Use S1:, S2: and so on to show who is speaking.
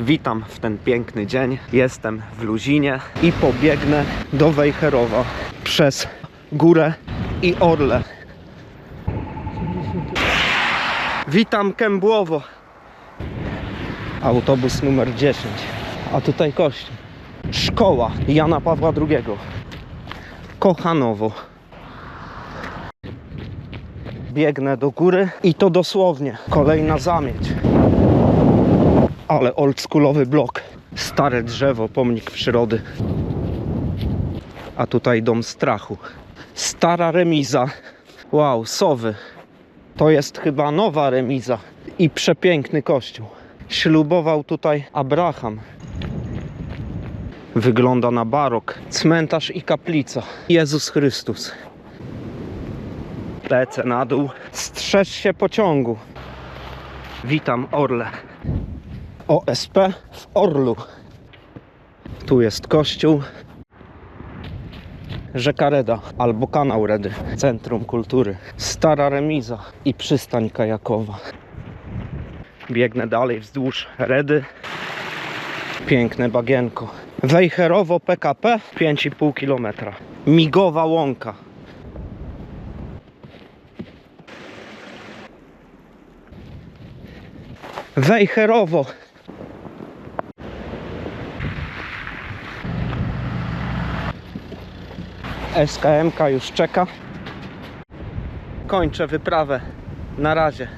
S1: Witam w ten piękny dzień. Jestem w Luzinie i pobiegnę do Wejherowa przez górę i Orle. Witam Kębłowo. Autobus numer 10. A tutaj kościół. Szkoła Jana Pawła II. Kochanowo. Biegnę do góry i to dosłownie. Kolejna zamieć. Ale oldschoolowy blok. Stare drzewo, pomnik przyrody. A tutaj dom strachu. Stara remiza. Wow, sowy. To jest chyba nowa remiza i przepiękny kościół. Ślubował tutaj Abraham. Wygląda na barok. Cmentarz i kaplica. Jezus Chrystus. Lecę na dół. Strzeż się pociągu. Witam Orle. OSP w Orlu. Tu jest kościół. Rzeka Reda albo kanał Redy. Centrum Kultury. Stara remiza i przystań kajakowa. Biegnę dalej wzdłuż Redy. Piękne bagienko. Wejherowo PKP 5,5 km. Migowa łąka. Wejherowo. SKMK już czeka. Kończę wyprawę. Na razie.